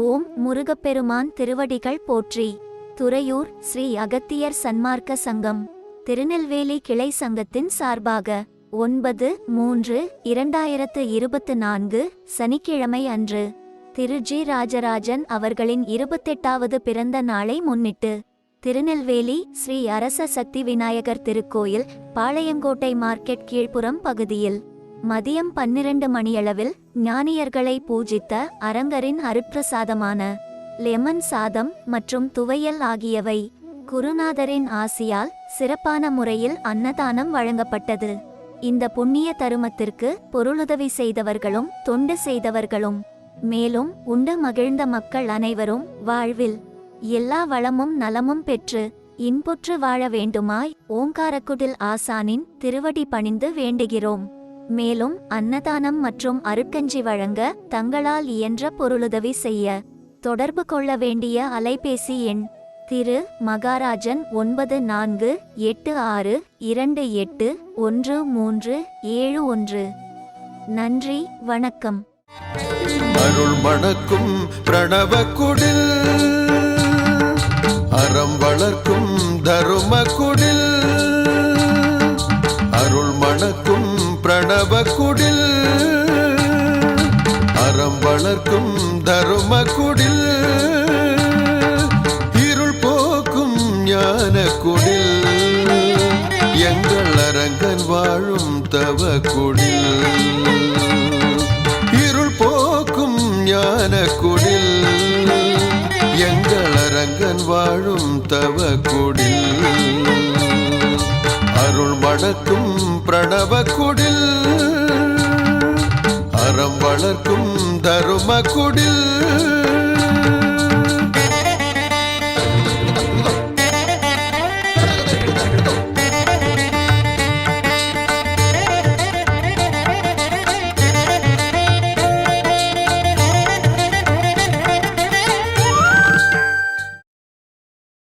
ஓம் முருகப்பெருமான் திருவடிகள் போற்றி. துறையூர் ஸ்ரீ அகத்தியர் சன்மார்க்க சங்கம். திருநெல்வேலி கிளை சங்கத்தின் சார்பாக ஒன்பது மூன்று இரண்டாயிரத்து இருபத்து நான்கு சனிக்கிழமை அன்று திரு. ஜி. ராஜராஜன் அவர்களின் இருபத்தெட்டாவது பிறந்த நாளை முன்னிட்டு திருநெல்வேலி ஸ்ரீ அரச சக்தி விநாயகர் திருக்கோயில் பாளையங்கோட்டை மார்க்கெட் கீழ்ப்புறம் பகுதியில் மதியம் பன்னிரண்டு மணியளவில் ஞானியர்களை பூஜித்த அரங்கரின் அருட்பிரசாதமான லெமன் சாதம் மற்றும் துவையல் ஆகியவை குருநாதரின் ஆசியால் சிறப்பான முறையில் அன்னதானம் வழங்கப்பட்டது. இந்த புண்ணிய தருமத்திற்கு பொருளுதவி செய்தவர்களும் தொண்டு செய்தவர்களும் மேலும் உண்டு மகிழ்ந்த மக்கள் அனைவரும் வாழ்வில் எல்லா வளமும் நலமும் பெற்று இன்புற்று வாழ வேண்டுமாய் ஓங்காரக்குடில் ஆசானின் திருவடி பணிந்து வேண்டுகிறோம். மேலும் அன்னதானம் மற்றும் அருட்கஞ்சி வழங்க தங்களால் இயன்ற பொருளுதவி செய்ய. தொடர்பு கொள்ள வேண்டிய அலைபேசி எண் திரு மகாராஜன் ஒன்பது நான்கு எட்டு ஆறு இரண்டு எட்டு ஒன்று மூன்று ஏழு ஒன்று. நன்றி வணக்கம். அருள் மணக்கும் பிரணவ குடில். அறம் வளர்க்கும் தரும இருள் போக்கும் ஞான குடில். எங்கள் அரங்கன் வாழும் தவ குடில் இருள் போக்கும் ஞான குடில். எங்கள் அரங்கன் வாழும் தவ குடில் அருள் மணக்கும் பிரணவ குடில். அறம் வளர்க்கும் தருமகுடில்.